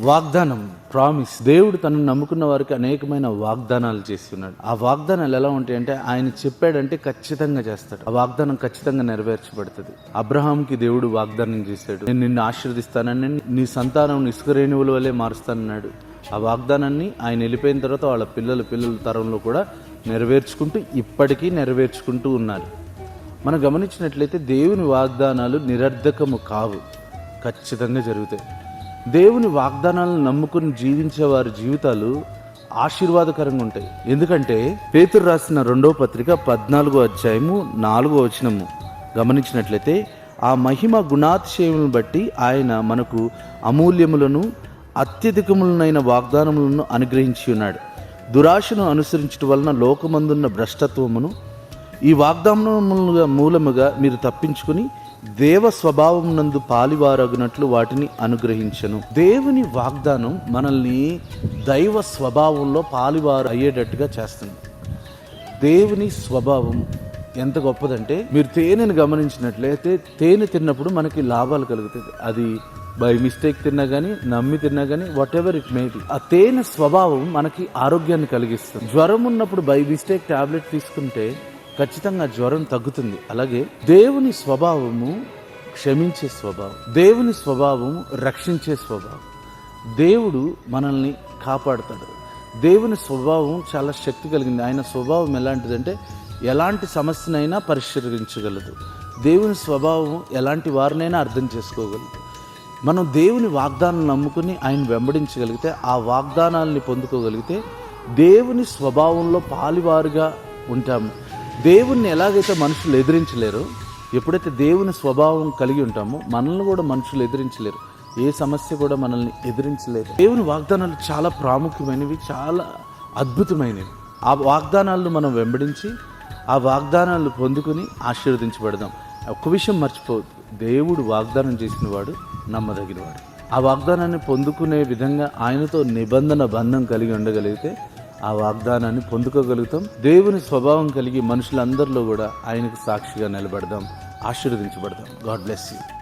వాగ్దానం ప్రామిస్ దేవుడు తనను నమ్ముకున్న వారికి అనేకమైన వాగ్దానాలు చేస్తున్నాడు. ఆ వాగ్దానాలు ఎలా ఉంటాయంటే ఆయన చెప్పాడంటే ఖచ్చితంగా చేస్తాడు. ఆ వాగ్దానం ఖచ్చితంగా నెరవేర్చబడుతుంది. అబ్రహాంకి దేవుడు వాగ్దానం చేశాడు. నేను నిన్ను ఆశీర్దిస్తానని నీ సంతానం ఇసుకరేణువుల వలె వల్లే మారుస్తానన్నాడు. ఆ వాగ్దానాన్ని ఆయన వెళ్ళిపోయిన తర్వాత వాళ్ళ పిల్లల పిల్లల తరంలో కూడా నెరవేర్చుకుంటూ ఇప్పటికీ నెరవేర్చుకుంటూ ఉన్నారు. మనం గమనించినట్లయితే దేవుని వాగ్దానాలు నిరర్ధకము కావు. ఖచ్చితంగా జరుగుతాయి. దేవుని వాగ్దానాలను నమ్ముకుని జీవించే వారి జీవితాలు ఆశీర్వాదకరంగా ఉంటాయి. ఎందుకంటే పేతురు రాసిన రెండో పత్రిక పద్నాలుగో అధ్యాయము నాలుగో వచనము గమనించినట్లయితే ఆ మహిమ గుణాతిశయములను బట్టి ఆయన మనకు అమూల్యములను అత్యధికములనైన వాగ్దానములను అనుగ్రహించి ఉన్నాడు. దురాశను అనుసరించడం వలన లోకమందున్న భ్రష్టత్వమును ఈ వాగ్దానములుగా మూలముగా మీరు తప్పించుకుని దేవ స్వభావం నందు పాలివారగునట్లు వాటిని అనుగ్రహించను. దేవుని వాగ్దానం మనల్ని దైవ స్వభావంలో పాలివారు అయ్యేటట్టుగా చేస్తుంది. దేవుని స్వభావం ఎంత గొప్పదంటే మీరు తేనెను గమనించినట్లయితే తేనె తిన్నప్పుడు మనకి లాభాలు కలుగుతుంది అది బై మిస్టేక్ తిన్నా కానీ నమ్మి తిన్నా కానీ whatever it may be ఆ తేనె స్వభావం మనకి ఆరోగ్యాన్ని కలిగిస్తుంది. జ్వరం ఉన్నప్పుడు బై మిస్టేక్ టాబ్లెట్ తీసుకుంటే ఖచ్చితంగా జ్వరం తగ్గుతుంది. అలాగే దేవుని స్వభావము క్షమించే స్వభావం దేవుని స్వభావం రక్షించే స్వభావం. దేవుడు మనల్ని కాపాడుతాడు. దేవుని స్వభావం చాలా శక్తి కలిగింది. ఆయన స్వభావం ఎలాంటిదంటే ఎలాంటి సమస్యనైనా పరిష్కరించగలదు. దేవుని స్వభావం ఎలాంటి వారినైనా అర్థం చేసుకోగలదు. మనం దేవుని వాగ్దానం నమ్ముకుని ఆయన వెంబడించగలిగితే ఆ వాగ్దానాల్ని పొందుకోగలిగితే దేవుని స్వభావంలో పాలివారుగా ఉంటాము. దేవుణ్ణి ఎలాగైతే మనుషులు ఎదిరించలేరో ఎప్పుడైతే దేవుని స్వభావం కలిగి ఉంటామో మనల్ని కూడా మనుషులు ఎదిరించలేరు. ఏ సమస్య కూడా మనల్ని ఎదిరించలేరు దేవుని వాగ్దానాలు చాలా ప్రాముఖ్యమైనవి చాలా అద్భుతమైనవి. ఆ వాగ్దానాలను మనం వెంబడించి ఆ వాగ్దానాలను పొందుకుని ఆశీర్వదించబడదాం. ఒక్క విషయం మర్చిపోవద్దు. దేవుడు వాగ్దానం చేసిన వాడు నమ్మదగినవాడు. ఆ వాగ్దానాన్ని పొందుకునే విధంగా ఆయనతో నిబంధన బంధం కలిగి ఉండగలిగితే ఆ వాగ్దానాన్ని పొందుకోగలుగుతాం. దేవుని స్వభావం కలిగి మనుషులందరిలో కూడా ఆయనకు సాక్షిగా నిలబడదాం ఆశీర్వదించబడదాం. God bless you